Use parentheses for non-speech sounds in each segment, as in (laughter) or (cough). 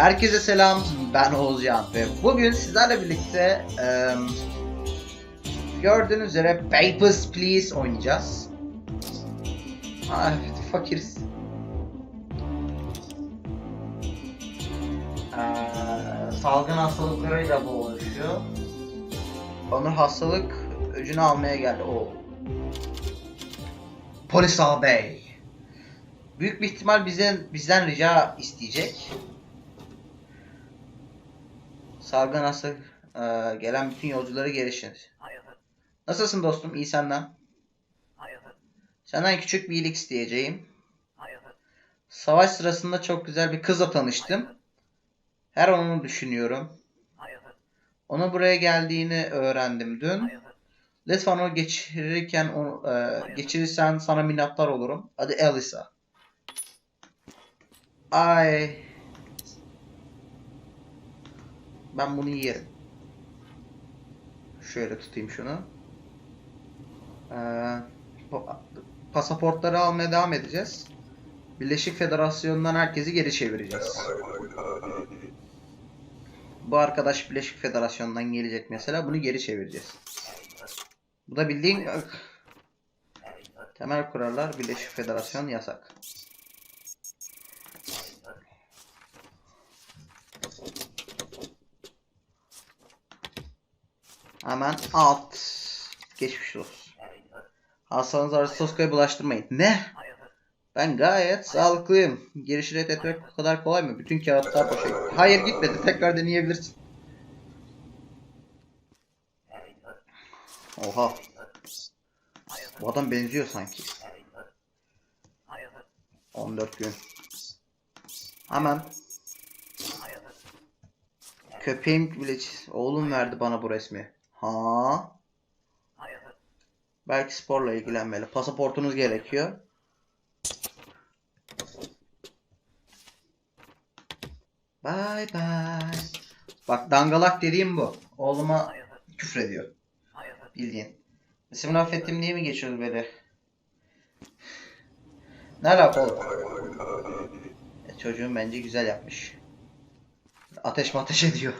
Herkese selam, ben Oğuzcan ve bugün sizlerle birlikte eee, gördüğünüz üzere Papers, Please oynayacağız. Ah, fakiriz. Eee, salgın hastalıklarıyla boğuşuyor. Onur hastalık öcünü almaya geldi. O. Polis ağabey. Büyük bir ihtimal bizden bizden rica isteyecek. Salgın hastalık eee, gelen bütün yolcuları gelişiniz. Nasılsın dostum? İyi senden. Senden küçük bir iyilik isteyeceğim. Savaş sırasında çok güzel bir kızla tanıştım. Her onu düşünüyorum. Onun buraya geldiğini öğrendim dün. Lütfen onu geçirirken onu, e, geçirirsen sana minnettar olurum. Hadi Elisa. Ay. Ben bunu yerim. Şöyle tutayım şunu. Ee, pasaportları almaya devam edeceğiz. Birleşik Federasyon'dan herkesi geri çevireceğiz. Bu arkadaş Birleşik Federasyon'dan gelecek mesela. Bunu geri çevireceğiz. Bu da bildiğin temel kurallar Birleşik Federasyon yasak. Hemen alt. Geçmiş olsun. Hastanız Aristoska'ya bulaştırmayın. Ne? Ben gayet sağlıklıyım. Girişi reddetmek bu kadar kolay mı? Bütün kağıtlar boşa Hayır gitmedi. Tekrar deneyebilirsin. Oha. Bu adam benziyor sanki. 14 gün. Hemen. Köpeğim bile oğlum verdi bana bu resmi. Ha? Belki sporla ilgilenmeli. Pasaportunuz gerekiyor. Bye bye. Bak dangalak dediğim bu. Oğluma küfrediyor. Bildiğin. İsmini affettim diye mi geçiyoruz böyle? Ne alaka oğlum? E, çocuğun bence güzel yapmış. Ateş mi ateş ediyor?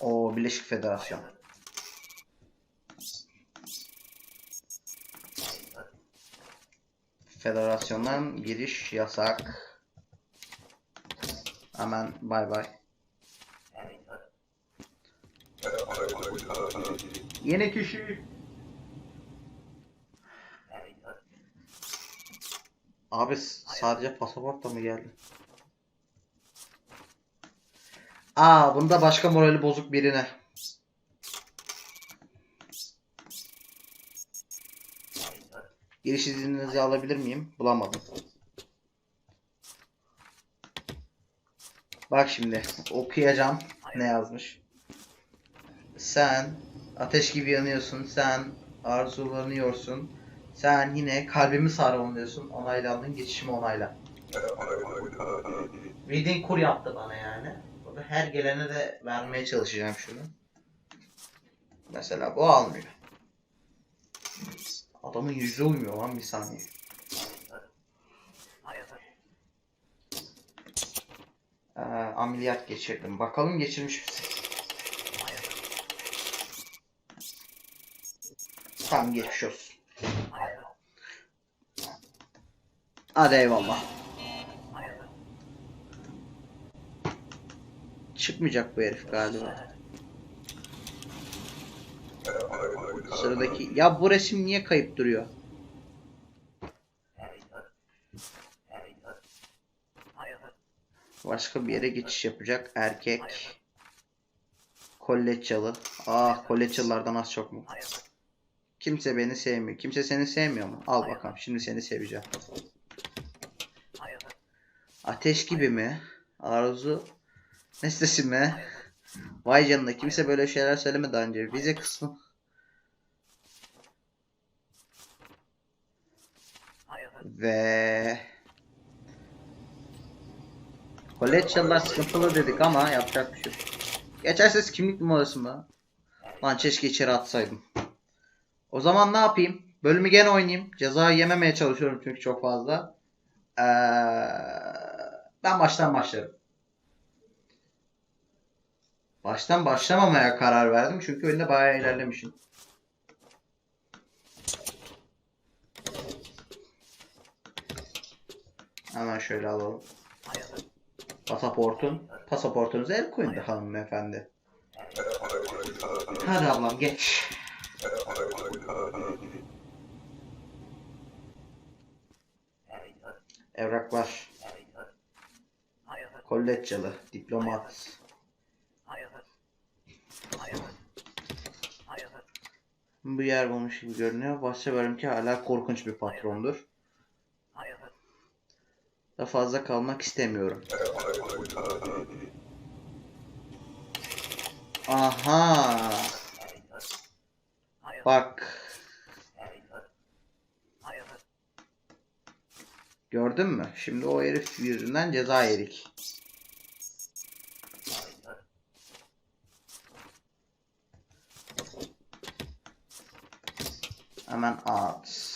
O Birleşik Federasyon. Federasyondan giriş yasak. Hemen bay bay. Yeni kişi. Abi sadece pasaportla mı geldi? Aa bunda başka morali bozuk birine. Giriş izninizi alabilir miyim? Bulamadım. Bak şimdi okuyacağım ne yazmış. Sen ateş gibi yanıyorsun. Sen arzulanıyorsun. Sen yine kalbimi sarmalıyorsun. Onaylandın. Geçişimi onayla. Reading kur yaptı bana yani. Her gelene de vermeye çalışacağım şunu. Mesela bu almıyor. Adamın yüzü uymuyor lan bir saniye. Ee, ameliyat geçirdim. Bakalım geçirmiş misin? Tamam geçmiş olsun. Hadi eyvallah. Çıkmayacak bu herif galiba. Sıradaki... Ya bu resim niye kayıp duruyor? Başka bir yere geçiş yapacak erkek. Kolleçyalı. Ah kolleçyalılardan az çok mu? Kimse beni sevmiyor. Kimse seni sevmiyor mu? Al bakalım. Şimdi seni seveceğim. Ateş gibi mi? Arzu Nesnesi mi? Vay canına kimse böyle şeyler söylemedi daha önce. Vize kısmı. Ve Kolleçyalılar sıkıntılı dedik ama yapacak bir şey yok. Geçersiz kimlik numarası mı? Lan keşke içeri atsaydım. O zaman ne yapayım? Bölümü gene oynayayım. Ceza yememeye çalışıyorum çünkü çok fazla. Ee, ben baştan başlarım. Baştan başlamamaya karar verdim çünkü önünde bayağı ilerlemişim. Hemen şöyle alalım. Pasaportun. Pasaportunuza el koyun da hanımefendi. Hadi ablam geç. Evraklar. Kollecyalı, diplomat. Bu yer bulmuş gibi görünüyor. Bahsediyorum ki hala korkunç bir patrondur. Da fazla kalmak istemiyorum. Aha. Bak. Gördün mü? Şimdi o herif yüzünden ceza yedik. Hemen at.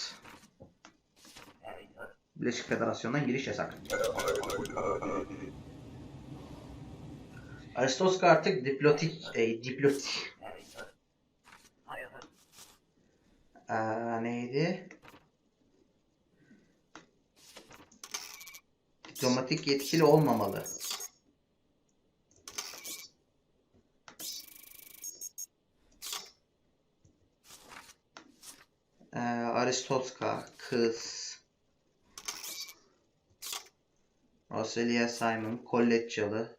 Birleşik Federasyon'dan giriş yasak. Aristoska artık diplotik, e, diplotik. Aa, neydi? Diplomatik yetkili olmamalı. Ee, Aristotka, kız. Roselia Simon, Kollecyalı.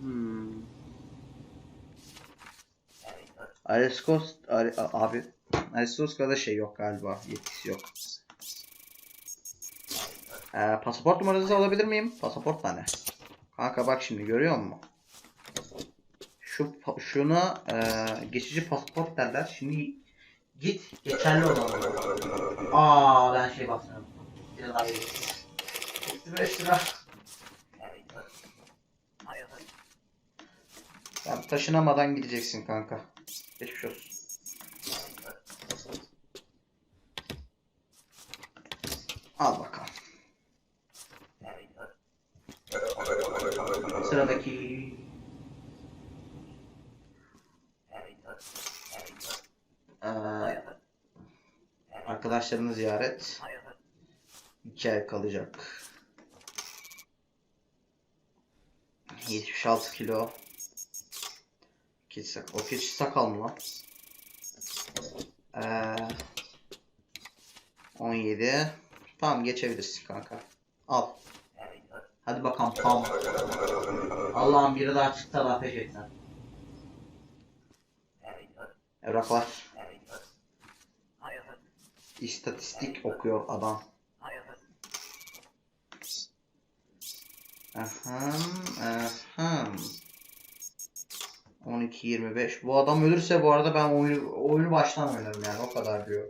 Hmm. Ariskos, Ari, a- abi, Aristoska'da şey yok galiba, yetkisi yok. Ee, pasaport numaranızı alabilir miyim? Pasaport da ne? Kanka bak şimdi görüyor musun? Şu şuna e, geçici pasaport derler. Şimdi git geçerli olanı. Aa ben şey basmıyorum. Biraz daha iyi. 35 lira. Sen taşınamadan gideceksin kanka. Geçmiş olsun. Al bakalım. Sıradaki Ee, arkadaşlarını ziyaret. İki ay kalacak. 76 kilo. Keçi o keçi sakal mı lan? Ee, 17. Tamam geçebilirsin kanka. Al. Hadi bakalım pam. Allah'ım biri daha çıktı da ateş etsen. Evraklar. İstatistik okuyor adam. Ahem, ahem. 12-25. Bu adam ölürse bu arada ben oyunu, oyunu baştan oynarım yani o kadar diyor.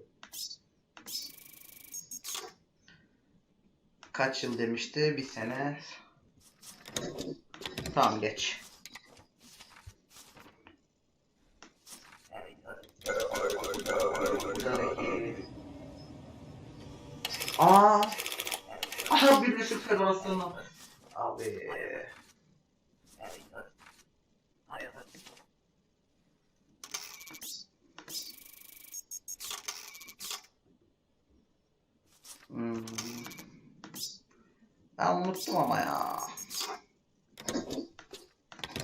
Kaç yıl demişti? Bir sene. Tamam geç. Aa! Aha Birleşik Federasyonu. Abi. Hmm. Ben unuttum ama ya.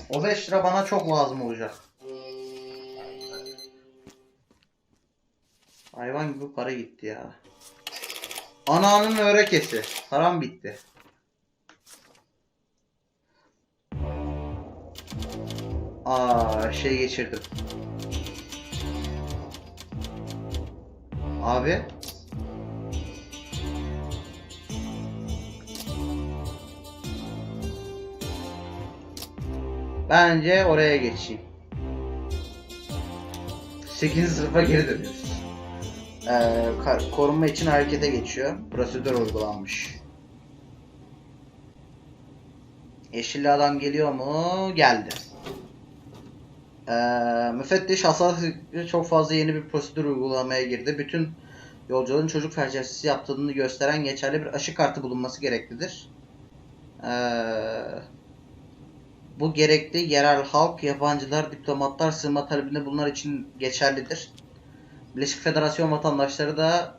O 5 lira bana çok lazım olacak. Hayvan gibi para gitti ya. Ananın örekesi. Param bitti. Aa şey geçirdim. Abi. Bence oraya geçeyim. 8. sınıfa geri dönüyoruz. Ka- korunma için harekete geçiyor. Prosedür uygulanmış. Yeşilli adam geliyor mu? Geldi. Ee, müfettiş hassas çok fazla yeni bir prosedür uygulamaya girdi. Bütün Yolcuların çocuk felçersiz yaptığını gösteren geçerli bir aşı kartı bulunması gereklidir. Ee, bu gerekli yerel halk, yabancılar, diplomatlar, sığınma talebinde bulunanlar için geçerlidir. Birleşik Federasyon vatandaşları da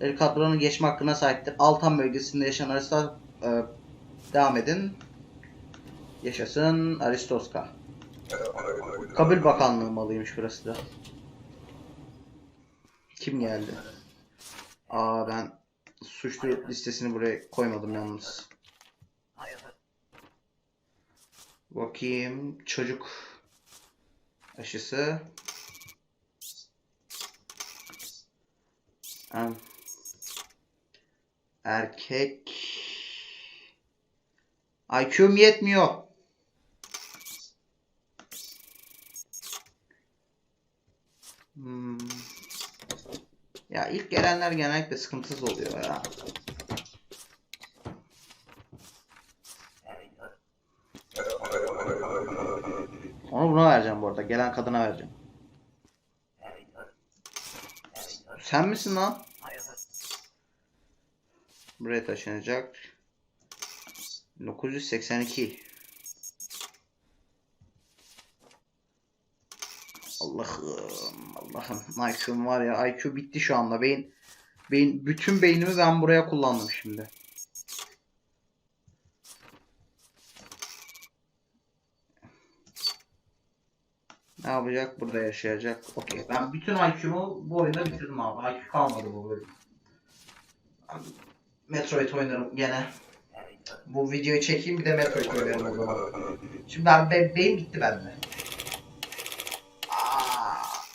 El kadronun geçme hakkına sahiptir. Altan bölgesinde yaşayan Aristos e, devam edin. Yaşasın Aristoska. Kabul Bakanlığı malıymış burası da. Kim geldi? Aa ben suçlu listesini buraya koymadım yalnız. Bakayım çocuk aşısı. Em, Erkek IQ'm yetmiyor. Hmm. Ya ilk gelenler genellikle sıkıntısız oluyor ya. Onu buna vereceğim bu arada. Gelen kadına vereceğim. Sen misin lan? Buraya taşınacak. 982. Allah'ım Allah'ım IQ'm var ya IQ bitti şu anda beyin beyin bütün beynimi ben buraya kullandım şimdi. Yapacak? Burada yaşayacak. Okey. Ben bütün IQ'mu bu oyunda bitirdim abi. IQ kalmadı bu bölüm. Abi, Metroid oynarım gene. Bu videoyu çekeyim bir de Metroid oynarım o zaman. Şimdi ben be beyin gitti bende.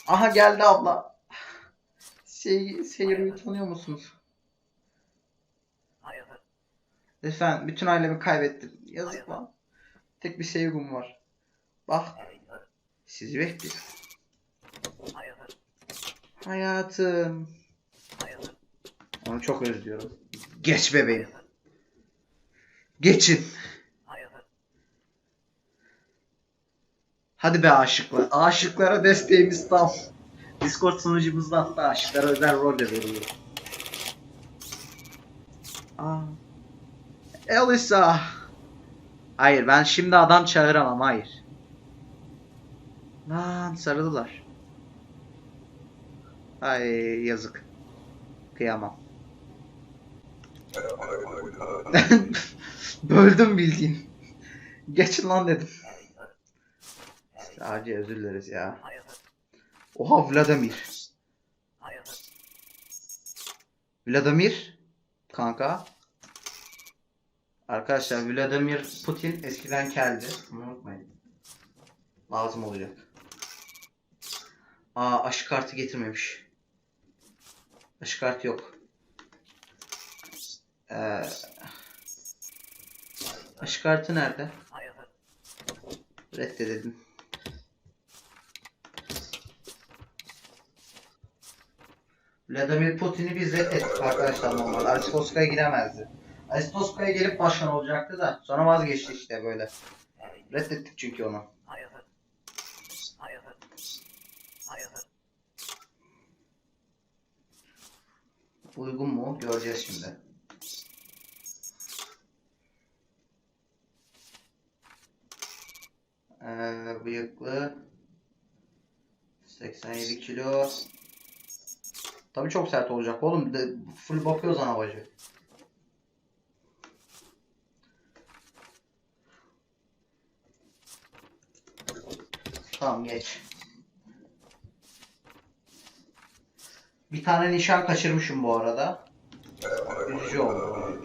Aha geldi abla. Sey Seyir'i tanıyor musunuz? Lütfen bütün ailemi kaybettim. Yazık lan. Tek bir sevgim var. Bak. Sizi bekliyor. Hayatım. Onu çok özlüyorum. Geç bebeğim. Geçin. Hadi be aşıklar. Aşıklara desteğimiz tam. Discord sunucumuzda hatta aşıklara özel rol de veriyor. Aa. Elisa. Hayır ben şimdi adam çağıramam hayır. Lan sarıldılar. Ay yazık. Kıyamam. (laughs) Böldüm bildiğin. Geçin lan dedim. Sadece özür dileriz ya. Oha Vladimir. Vladimir kanka. Arkadaşlar Vladimir Putin eskiden keldi. Bunu unutmayın. Lazım olacak. Aa aşı kartı getirmemiş. Aşı kartı yok. Ee, aşı kartı nerede? Reddedelim. Vladimir Putin'i biz reddettik arkadaşlar normal. Aristoska'ya giremezdi. Aristoska'ya gelip başkan olacaktı da sonra vazgeçti işte böyle. Reddettik çünkü onu. Uygun mu? Göreceğiz şimdi. Ee, bıyıklı 87 kilo Tabii çok sert olacak oğlum. De full bakıyoruz ana bacı. Tamam geç. Bir tane nişan kaçırmışım bu arada. Üzücü oldu.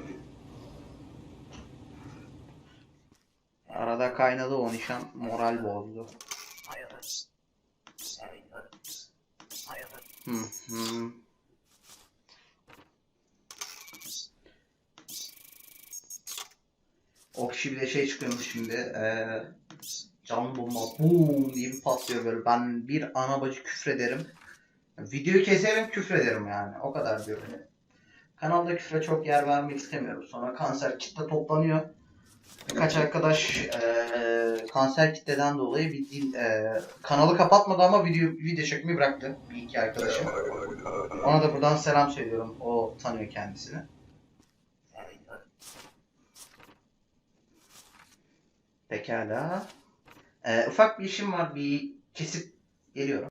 Arada kaynadı o nişan. Moral bozdu. O kişi bir de şey çıkıyormuş şimdi. Eee canlı bomba boom diye patlıyor böyle. Ben bir ana bacı küfrederim. Videoyu keserim küfrederim yani. O kadar diyorum. Kanalda küfre çok yer vermek istemiyorum. Sonra kanser kitle toplanıyor. Birkaç arkadaş eee, kanser kitleden dolayı bildiğin eee, kanalı kapatmadı ama video video çekmeyi bıraktı. Bir iki arkadaşım. Ona da buradan selam söylüyorum. O tanıyor kendisini. Pekala. Eee, ufak bir işim var. Bir kesip geliyorum.